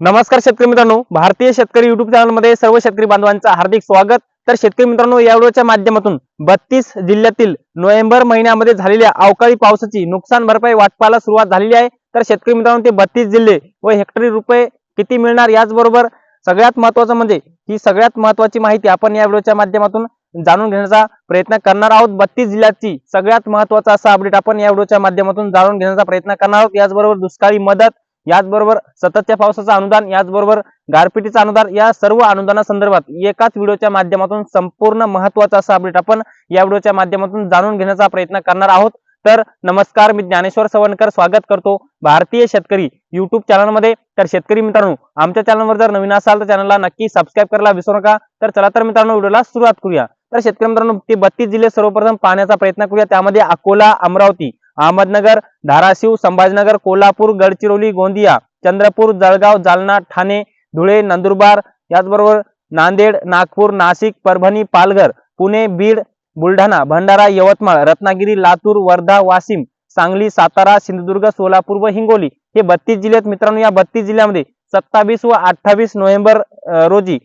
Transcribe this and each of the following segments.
नमस्कार शेतकरी मित्रांनो भारतीय शेतकरी युट्यूब चॅनलमध्ये सर्व शेतकरी बांधवांचं हार्दिक स्वागत. तर शेतकरी मित्रांनो या व्हिडिओच्या माध्यमातून बत्तीस जिल्ह्यातील नोव्हेंबर महिन्यामध्ये झालेल्या अवकाळी पावसाची नुकसान भरपाई वाटपाला सुरुवात झालेली आहे. तर शेतकरी मित्रांनो ते बत्तीस जिल्हे व हेक्टरी रुपये किती मिळणार याचबरोबर सगळ्यात महत्वाचं म्हणजे ही सगळ्यात महत्वाची माहिती आपण या व्हिडिओच्या माध्यमातून जाणून घेण्याचा प्रयत्न करणार आहोत. बत्तीस जिल्ह्याची सगळ्यात महत्त्वाचा असा अपडेट आपण या व्हिडिओच्या माध्यमातून जाणून घेण्याचा प्रयत्न करणार आहोत. याचबरोबर दुष्काळी मदत याचबरोबर सततच्या पावसाचं अनुदान याचबरोबर गारपिटीचं अनुदान या सर्व अनुदानासंदर्भात एकाच व्हिडिओच्या माध्यमातून संपूर्ण महत्त्वाचा असा अपडेट आपण या व्हिडिओच्या माध्यमातून जाणून घेण्याचा प्रयत्न करणार आहोत. तर नमस्कार मी ज्ञानेश्वर सवणकर स्वागत करतो भारतीय शेतकरी युट्यूब चॅनलमध्ये तर शेतकरी मित्रांनो आमच्या चॅनलवर जर नवीन असाल तर चॅनलला नक्की सबस्क्राईब करायला विसरू नका. तर चला तर मित्रांनो व्हिडिओला सुरुवात करूया. तर शेतकरी मित्रांनो ते बत्तीस जिल्हे सर्वप्रथम पाहण्याचा प्रयत्न करूया. त्यामध्ये अकोला अमरावती अहमदनगर धाराशिव संभाजीनगर कोल्हापूर गडचिरोली गोंदिया चंद्रपूर जळगाव जालना ठाणे धुळे नंदुरबार याचबरोबर नांदेड नागपूर नाशिक परभणी पालघर पुणे बीड बुलढाणा भंडारा यवतमाळ रत्नागिरी लातूर वर्धा वाशिम सांगली सातारा सिंधुदुर्ग सोलापूर व हिंगोली हे बत्तीस जिल्हे आहेत मित्रांनो या बत्तीस जिल्ह्यामध्ये सत्तावीस व अठ्ठावीस नोव्हेंबर रोजी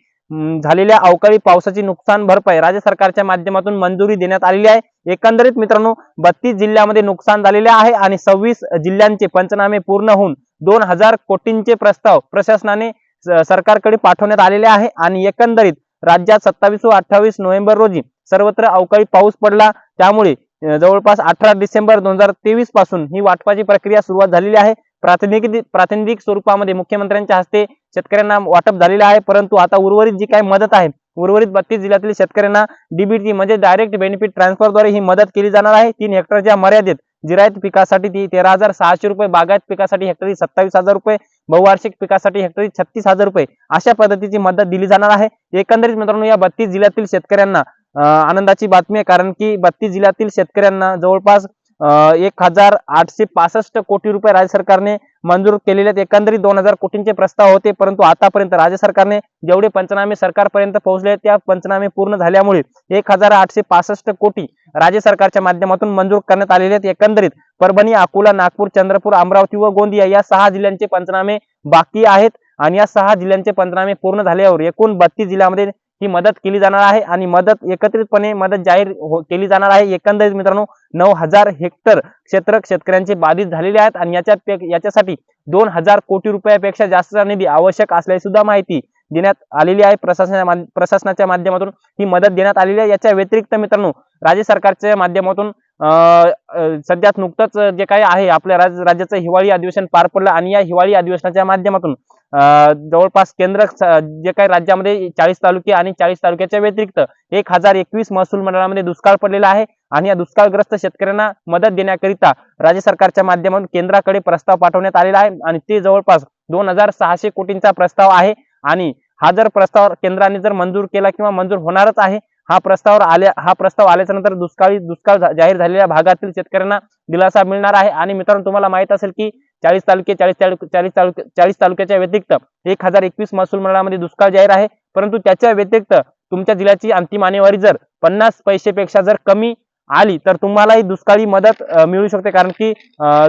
झालेल्या अवकाळी पावसाची नुकसान भरपाई राज्य सरकारच्या माध्यमातून मंजुरी देण्यात आलेली आहे. एकंदरीत मित्रांनो बत्तीस जिल्ह्यामध्ये नुकसान झालेले आहे आणि सव्वीस जिल्ह्यांचे पंचनामे पूर्ण होऊन दोन हजार कोटींचे प्रस्ताव प्रशासनाने स- सरकारकडे पाठवण्यात आलेले आहे आणि एकंदरीत राज्यात सत्तावीस व अठ्ठावीस नोव्हेंबर रोजी सर्वत्र अवकाळी पाऊस पडला. त्यामुळे जवळपास अठरा डिसेंबर दोन हजार तेवीसपासून ही वाटपाची प्रक्रिया सुरुवात झालेली आहे. प्रातिनिधिक प्रातिनिधिक स्वरूपामध्ये मुख्यमंत्र्यांच्या हस्ते शेतकऱ्यांना वाटप झालेलं आहे परंतु आता उर्वरित जी काही मदत आहे उर्वरित बत्तीस जिल्ह्यातील शेतकऱ्यांना डीबीटी म्हणजे डायरेक्ट बेनिफिट ट्रान्सफरद्वारे ही मदत केली जाणार आहे. तीन हेक्टरच्या मर्यादेत जिरायत पिकासाठी ती तेरा हजार सहाशे रुपये बागायत पिकासाठी हेक्टरी सत्तावीस हजार रुपये बहुवार्षिक पिकासाठी हेक्टरी छत्तीस हजार रुपये अशा पद्धतीची मदत दिली जाणार आहे. एकंदरीत मित्रांनो या बत्तीस जिल्ह्यातील शेतकऱ्यांना आनंदाची बातमी आहे कारण की बत्तीस जिल्ह्यातील शेतकऱ्यांना जवळपास एक हजार आठशे पासष्ट कोटी रुपये राज्य सरकारने मंजूर केलेले आहेत. एकंदरीत दोन हजार कोटींचे प्रस्ताव होते परंतु आतापर्यंत राज्य सरकारने जेवढे पंचनामे सरकारपर्यंत पोहोचले आहेत, त्या पंचनामे पूर्ण झाल्यामुळे एक हजार आठशे पासष्ट कोटी राज्य सरकारच्या माध्यमातून मंजूर करण्यात आलेले आहेत. एकंदरीत परभणी अकोला नागपूर चंद्रपूर अमरावती व गोंदिया या सहा जिल्ह्यांचे पंचनामे बाकी आहेत आणि या सहा जिल्ह्यांचे पंचनामे पूर्ण झाल्यावर एकूण बत्तीस जिल्ह्यामध्ये ही मदत केली जाणार आहे आणि मदत एकत्रितपणे मदत जाहीर हो- केली जाणार आहे. एकंदरीत मित्रांनो नऊ हजार हेक्टर क्षेत्र शेतकऱ्यांचे बाधित झालेले आहेत आणि याच्या याच्यासाठी दोन हजार कोटी रुपयापेक्षा जास्तचा निधी आवश्यक असल्याची सुद्धा माहिती देण्यात आलेली आहे प्रशासना प्रशासनाच्या माध्यमातून. ही मदत देण्यात आलेली आहे. याच्या व्यतिरिक्त मित्रांनो राज्य सरकारच्या माध्यमातून अं, सध्या नुकतंच जे काही आहे आपल्या राज्याचं हिवाळी अधिवेशन पार पडलं आणि या हिवाळी अधिवेशनाच्या माध्यमातून जवळपास केंद्र जे काही राज्यामध्ये चाळीस तालुके आणि चाळीस तालुक्याच्या व्यतिरिक्त एक हजार एकवीस महसूल मंडळामध्ये दुष्काळ पडलेला आहे आणि या दुष्काळग्रस्त शेतकऱ्यांना मदत देण्याकरिता राज्य सरकारच्या माध्यमातून केंद्राकडे प्रस्ताव पाठवण्यात आलेला आहे आणि ते जवळपास दोन हजार सहाशे कोटींचा प्रस्ताव आहे आणि हा जर प्रस्ताव केंद्राने जर मंजूर केला किंवा मंजूर होणारच आहे हा प्रस्ताव आल्या हा प्रस्ताव आल्याच्यानंतर दुष्काळी दुष्काळ जाहीर झालेल्या भागातील शेतकऱ्यांना दिलासा मिळणार आहे. आणि मित्रांनो तुम्हाला माहीत असेल की चाळीस तालुके चाळीस चाळीस तालुके चाळीस तालुक्याच्या व्यतिरिक्त एक हजार एकवीस महसूल मंडळामध्ये दुष्काळ जाहीर आहे. परंतु त्याच्या व्यतिरिक्त तुमच्या जिल्ह्याची अंतिम आणेवारी जर पन्नास पैसेपेक्षा जर कमी आली तर तुम्हालाही दुष्काळी मदत मिळू शकते. कारण की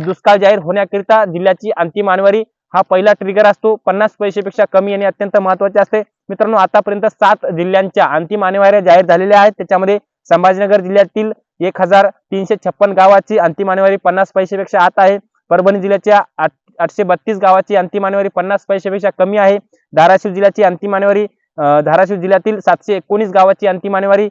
दुष्काळ जाहीर होण्याकरिता जिल्ह्याची अंतिम आणेवारी हा पहिला ट्रिगर असतो. पन्नास पैसेपेक्षा कमी येणे अत्यंत महत्त्वाचे असते. मित्रांनो आतापर्यंत सात जिल्ह्यांच्या अंतिम आणेवाऱ्या जाहीर झालेल्या आहेत. त्याच्यामध्ये संभाजीनगर जिल्ह्यातील एक हजार तीनशे छप्पन गावाची अंतिम आणेवारी पन्नास पैसेपेक्षा आत आहे. परभणी जिल्ह्याच्या आठ आठशे बत्तीस गावाची अंतिम आणेवारी पन्नास पैशापेक्षा कमी आहे. धाराशिव जिल्ह्याची अंतिम आणेवारी धाराशिव जिल्ह्यातील सातशे एकोणीस गावाची अंतिम आणेवारी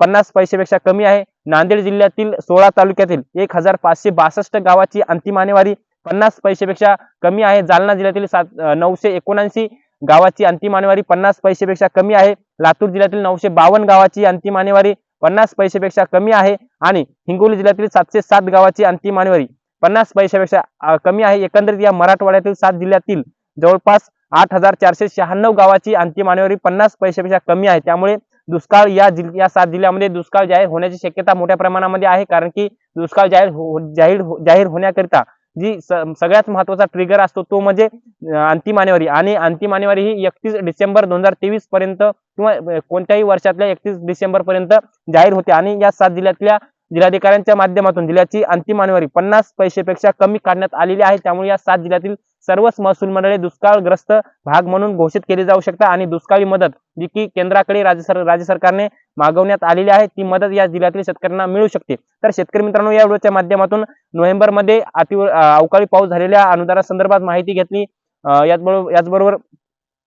पन्नास पैशापेक्षा कमी आहे. नांदेड जिल्ह्यातील सोळा तालुक्यातील एक हजार पाचशे बासष्ट गावाची अंतिम आणेवारी पन्नास पैशापेक्षा कमी आहे. जालना जिल्ह्यातील सात नऊशे एकोणऐंशी गावाची अंतिम आणेवारी पन्नास पैशापेक्षा कमी आहे. लातूर जिल्ह्यातील नऊशे बावन्न गावाची अंतिम आणेवारी पन्नास पैशापेक्षा कमी आहे. आणि हिंगोली जिल्ह्यातील सातशे सात गावाची अंतिम आणेवारी पन्नास पैशापेक्षा कमी आहे. एकंदरीत या मराठवाड्यातील सात जिल्ह्यातील जवळपास आठ हजार चारशे शहाण्णव गावाची अंतिम आणेवारी पन्नास पैशापेक्षा कमी आहे. त्यामुळे दुष्काळ या जिल या सात जिल्ह्यामध्ये दुष्काळ जाहीर होण्याची शक्यता मोठ्या प्रमाणामध्ये आहे. कारण की दुष्काळ जाहीर हो- जाहीर हो- जाहीर होण्याकरिता जी सगळ्यात महत्त्वाचा ट्रिगर असतो तो म्हणजे अंतिम आणेवारी आणि अंतिम आणेवारी ही एकतीस डिसेंबर दोन हजार तेवीस पर्यंत किंवा कोणत्याही वर्षातल्या एकतीस डिसेंबर पर्यंत जाहीर होते. आणि या सात जिल्ह्यातल्या जिल्हाधिकाऱ्यांच्या माध्यमातून जिल्ह्याची अंतिम आणेवारी पन्नास पैसेपेक्षा कमी काढण्यात आलेली आहे. त्यामुळे या सात जिल्ह्यातील सर्वच महसूल मंडळे दुष्काळग्रस्त भाग म्हणून घोषित केली जाऊ शकतात आणि दुष्काळी मदत जी की केंद्राकडे राज्य सर राज्य सरकारने मागवण्यात आलेली आहे ती मदत या जिल्ह्यातील शेतकऱ्यांना मिळू शकते. तर शेतकरी मित्रांनो या व्हिडिओच्या माध्यमातून नोव्हेंबरमध्ये अति अवकाळी पाऊस झालेल्या अनुदानासंदर्भात माहिती घेतली. याचबरोबर याचबरोबर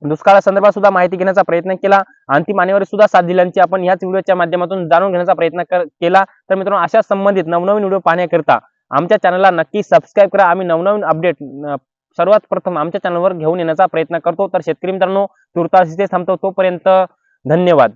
दुष्काळासंदर्भात सुद्धा माहिती घेण्याचा प्रयत्न केला. अंतिम आणीवर सुद्धा साथ दिल्यांची आपण याच व्हिडिओच्या माध्यमातून जाणून घेण्याचा प्रयत्न केला. तर मित्रांनो अशा संबंधित नवनवीन व्हिडिओ पाहण्याकरिता आमच्या चॅनलला नक्की सबस्क्राईब करा. आम्ही नवनवीन अपडेट सर्वात प्रथम आमच्या चॅनलवर घेऊन येण्याचा प्रयत्न करतो. तर शेतकरी मित्रांनो तुर्तास इथे थांबतो. तोपर्यंत धन्यवाद.